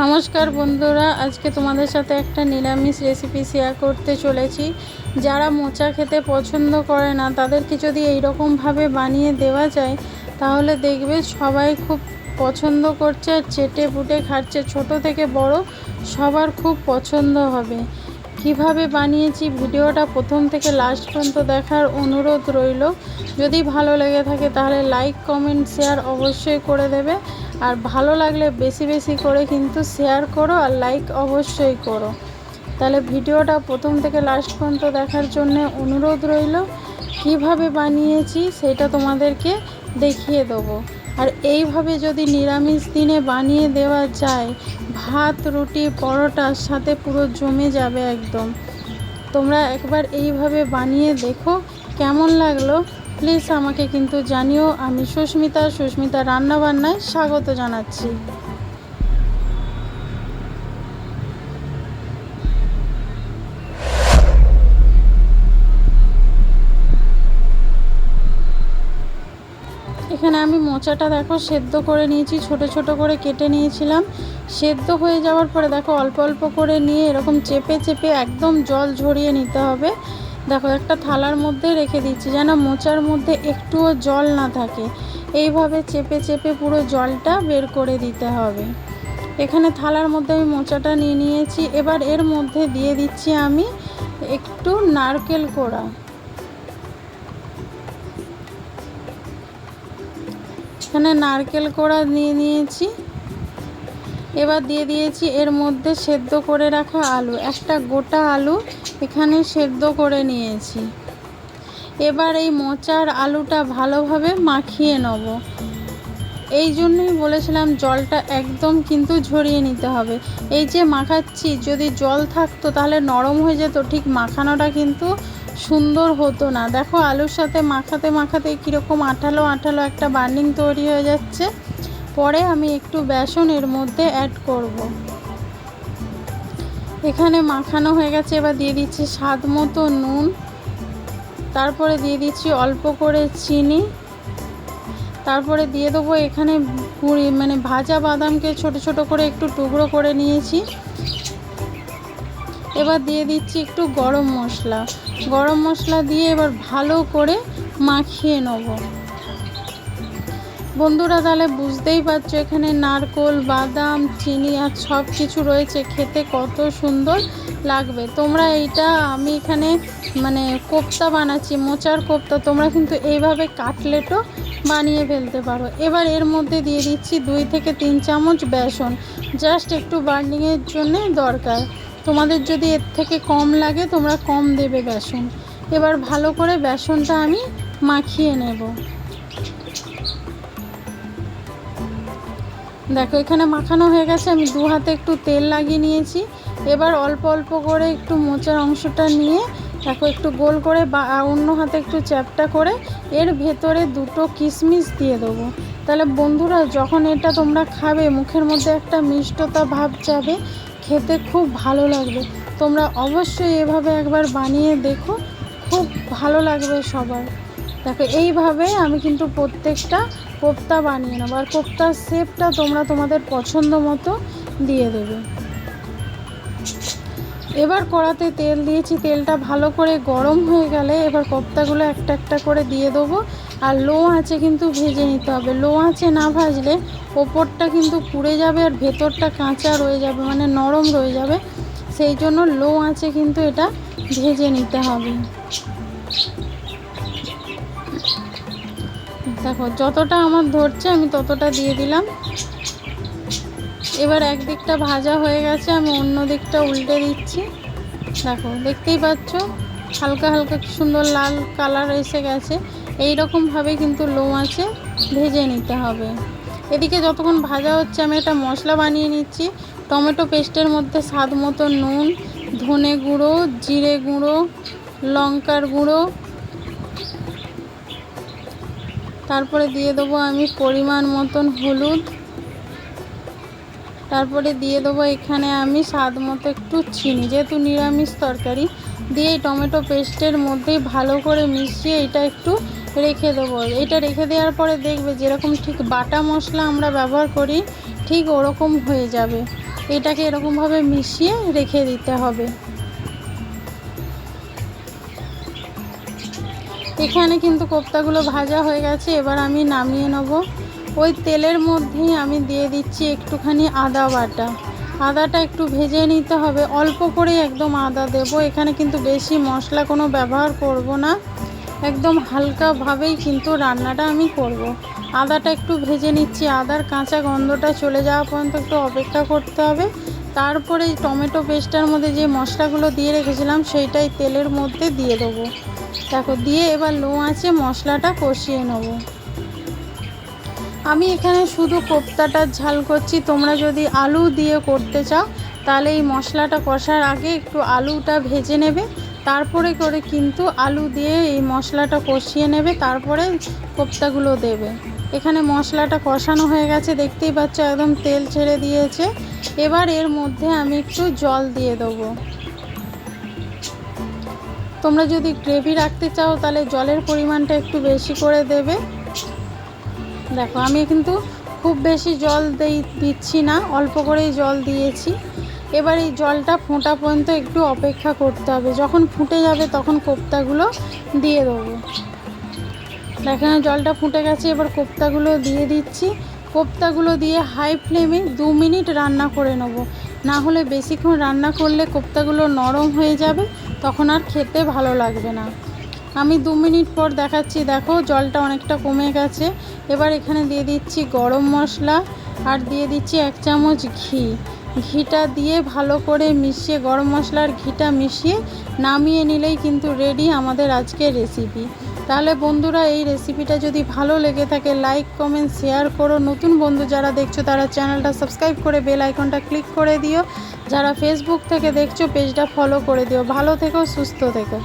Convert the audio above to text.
নমস্কার বন্ধুরা, আজকে তোমাদের সাথে একটা নিরামিষ রেসিপি শেয়ার করতে চলেছি। যারা মোচা খেতে পছন্দ করে না, তাদেরকে যদি এইরকমভাবে বানিয়ে দেওয়া যায়, তাহলে দেখবে সবাই খুব পছন্দ করছে আর চেটে পুটে খাচ্ছে। ছোট থেকে বড় সবার খুব পছন্দ হবে। কীভাবে বানিয়েছি ভিডিওটা প্রথম থেকে লাস্ট পর্যন্ত দেখার অনুরোধ রইল। যদি ভালো লেগে থাকে তাহলে লাইক কমেন্ট শেয়ার অবশ্যই করে দেবে। আর ভালো লাগলে বেশি বেশি করে কিন্তু শেয়ার করো আর লাইক অবশ্যই করো। তাহলে ভিডিওটা প্রথম থেকে লাস্ট পর্যন্ত দেখার জন্য অনুরোধ রইল, কীভাবে বানিয়েছি সেটা তোমাদেরকে দেখিয়ে দেবো। আর এইভাবে যদি নিরামিষ দিনে বানিয়ে দেওয়া যায়, ভাত, রুটি পরোটার সাথে পুরো জমে যাবে একদম। তোমরা একবার এইভাবে বানিয়ে দেখো, কেমন লাগল? প্লিজ আমাকে কিন্তু জানিও, আমি সুস্মিতা সুস্মিতা রান্নাবান্নায় স্বাগত জানাচ্ছি। এখানে আমি মোচাটা দেখো সেদ্ধ করে নিয়েছি, ছোট ছোট করে কেটে নিয়েছিলাম। সেদ্ধ হয়ে যাওয়ার পরে দেখো অল্প অল্প করে নিয়ে এরকম চেপে চেপে একদম জল ঝরিয়ে নিতে হবে। দেখো, একটা থালার মধ্যে রেখে দিচ্ছি যেন মোচার মধ্যে একটুও জল না থাকে। এইভাবে চেপে চেপে পুরো জলটা বের করে দিতে হবে। এখানে থালার মধ্যে আমি মোচাটা নিয়ে নিয়েছি। এবার এর মধ্যে দিয়ে দিচ্ছি আমি একটু নারকেল কোড়া। এখানে নারকেল কোড়া নিয়ে নিয়েছি। এবার দিয়ে দিয়েছি এর মধ্যে সেদ্ধ করে রাখা আলু। একটা গোটা আলু এখানে সেদ্ধ করে নিয়েছি। এবার এই মোচার আলুটা ভালোভাবে মাখিয়ে নেব। এই জন্যই বলেছিলাম জলটা একদম কিন্তু ঝরিয়ে নিতে হবে। এই যে মাখাচ্ছি, যদি জল থাকতো তাহলে নরম হয়ে যেত, ঠিক মাখানোটা কিন্তু সুন্দর হতো না। দেখো আলুর সাথে মাখাতে মাখাতে কীরকম আঠালো আঠালো একটা বার্নিং তৈরি হয়ে যাচ্ছে। পরে আমি একটু বেসন এর মধ্যে অ্যাড করব। এখানে মাখানো হয়ে গেছে, এবার দিয়ে দিচ্ছি স্বাদ মতো নুন। তারপরে দিয়ে দিচ্ছি অল্প করে চিনি। তারপরে দিয়ে দেবো এখানে পুরি মানে ভাজা বাদামকে ছোট ছোট করে একটু টুকরো করে নিয়েছি। এবার দিয়ে দিচ্ছি একটু গরম মশলা। গরম মশলা দিয়ে এবার ভালো করে মাখিয়ে নেব। বন্ধুরা তাহলে বুঝতেই পারছ, এখানে নারকোল, বাদাম, চিনি আর সব কিছু রয়েছে। খেতে কত সুন্দর লাগবে। তোমরা এইটা আমি এখানে মানে কোপ্তা বানাচ্ছি, মোচার কোপ্তা। তোমরা কিন্তু এইভাবে কাটলেটও বানিয়ে ফেলতে পারো। এবার এর মধ্যে দিয়ে দিচ্ছি দুই থেকে তিন চামচ বেসন। জাস্ট একটু বার্নিংয়ের জন্যে দরকার। তোমাদের যদি এর থেকে কম লাগে, তোমরা কম দেবে বেসন। এবার ভালো করে বেসনটা আমি মাখিয়ে নেব। দেখো, এখানে মাখানো হয়ে গেছে। আমি দু হাতে একটু তেল লাগিয়ে নিয়েছি। এবার অল্প অল্প করে একটু মোচার অংশটা নিয়ে, দেখো, একটু গোল করে বা অন্য হাতে একটু চ্যাপটা করে এর ভেতরে দুটো কিশমিশ দিয়ে দেবো। তাহলে বন্ধুরা, যখন এটা তোমরা খাবে, মুখের মধ্যে একটা মিষ্টতা ভাব যাবে, খেতে খুব ভালো লাগবে। তোমরা অবশ্যই এভাবে একবার বানিয়ে দেখো, খুব ভালো লাগবে সবার। দেখো, এইভাবে আমি কিন্তু প্রত্যেকটা কোপ্তা বানিয়ে নেব। আর কোপ্তার শেপটা তোমরা তোমাদের পছন্দ মতো দিয়ে দেবে। এবার কড়াতে তেল দিয়েছি। তেলটা ভালো করে গরম হয়ে গেলে এবার কোপ্তাগুলো একটা একটা করে দিয়ে দেবো। আর লো আঁচে কিন্তু ভেজে নিতে হবে। লো আঁচে না ভাজলে ওপরটা কিন্তু পুড়ে যাবে আর ভেতরটা কাঁচা রয়ে যাবে মানে নরম রয়ে যাবে। সেই জন্য লো আঁচে কিন্তু এটা ভেজে নিতে হবে। দেখো, যতটা আমার ধরছে, আমি ততটা দিয়ে দিলাম। এবার একদিকটা ভাজা হয়ে গেছে, আমি অন্য দিকটা উল্টে দিচ্ছি। দেখো, দেখতেই পাচ্ছ, হালকা হালকা সুন্দর লাল কালার এসে গেছে। এই রকমভাবে কিন্তু লো আছে ভেজে নিতে হবে। এদিকে যতক্ষণ ভাজা হচ্ছে, আমি একটা মশলা বানিয়ে নিচ্ছি। টমেটো পেস্টের মধ্যে স্বাদ মতো নুন, ধনে গুঁড়ো, জিরে গুঁড়ো, লঙ্কার গুঁড়ো তারপরে দিয়ে দেবো আমি পরিমাণ মতন হলুদ। তারপরে দিয়ে দেবো এখানে আমি স্বাদ মতো একটু চিনি, যেহেতু নিরামিষ তরকারি। দিয়ে এই টমেটো পেস্টের মধ্যেই ভালো করে মিশিয়ে এটা একটু রেখে দেবো। এটা রেখে দেওয়ার পরে দেখবে যেরকম ঠিক বাটা মশলা আমরা ব্যবহার করি, ঠিক ওরকম হয়ে যাবে। এটাকে এরকমভাবে মিশিয়ে রেখে দিতে হবে। এখানে কিন্তু কোপ্তাগুলো ভাজা হয়ে গেছে, এবার আমি নামিয়ে নেব। ওই তেলের মধ্যেই আমি দিয়ে দিচ্ছি একটুখানি আদা বাটা। আদাটা একটু ভেজে নিতে হবে, অল্প করে একদম আদা দেব। এখানে কিন্তু বেশি মশলা কোনো ব্যবহার করব না, একদম হালকাভাবেই কিন্তু রান্নাটা আমি করব। আদাটা একটু ভেজে নিচ্ছি, আদার কাঁচা গন্ধটা চলে যাওয়া পর্যন্ত একটু অপেক্ষা করতে হবে। তারপরে টমেটো পেস্টটার মধ্যে যে মশলাগুলো দিয়ে রেখেছিলাম সেইটাই তেলের মধ্যে দিয়ে দেবো। দেখো, দিয়ে এবার লো আঁচে মশলাটা কষিয়ে নেব। আমি এখানে শুধু কোপ্তাটার ঝাল করছি। তোমরা যদি আলু দিয়ে করতে চাও, তাহলে এই মশলাটা কষার আগে একটু আলুটা ভেজে নেবে। তারপরে করে কিন্তু আলু দিয়ে এই মশলাটা কষিয়ে নেবে। তারপরে কোপ্তাগুলো দেবে। এখানে মশলাটা কষানো হয়ে গেছে, দেখতেই পাচ্ছ একদম তেল ছেড়ে দিয়েছে। এবার এর মধ্যে আমি একটু জল দিয়ে দেবো। তোমরা যদি গ্রেভি রাখতে চাও, তাহলে জলের পরিমাণটা একটু বেশি করে দেবে। দেখো, আমি কিন্তু খুব বেশি জল দেই, দিচ্ছি না, অল্প করেই জল দিয়েছি। এবার এই জলটা ফোঁটা পর্যন্ত একটু অপেক্ষা করতে হবে। যখন ফুটে যাবে, তখন কোপ্তাগুলো দিয়ে দেবো। দেখেন জলটা ফুটে গেছে, এবার কোপ্তাগুলো দিয়ে দিচ্ছি। কোপ্তাগুলো দিয়ে হাই ফ্লেমে দু মিনিট রান্না করে নেব। না হলে বেশিক্ষণ রান্না করলে কোপ্তাগুলো নরম হয়ে যাবে, তখন আর খেতে ভালো লাগবে না। আমি দু মিনিট পর দেখাচ্ছি, দেখো জলটা অনেকটা কমে গেছে। এবার এখানে দিয়ে দিচ্ছি গরম মশলা আর দিয়ে দিচ্ছি এক চামচ ঘি। ঘিটা দিয়ে ভালো করে মিশিয়ে, গরম মশলার ঘিটা মিশিয়ে নামিয়ে নিলেই কিন্তু রেডি আমাদের আজকের রেসিপি তাহলে বন্ধুরা, এই রেসিপিটা যদি ভালো লেগে থাকে লাইক কমেন্ট শেয়ার করো। নতুন বন্ধু যারা দেখছ, তারা চ্যানেলটা সাবস্ক্রাইব করে বেল আইকনটা ক্লিক করে দিও। যারা ফেসবুক থেকে দেখছ পেজটা ফলো করে দিও। ভালো থেকো, সুস্থ থেকো।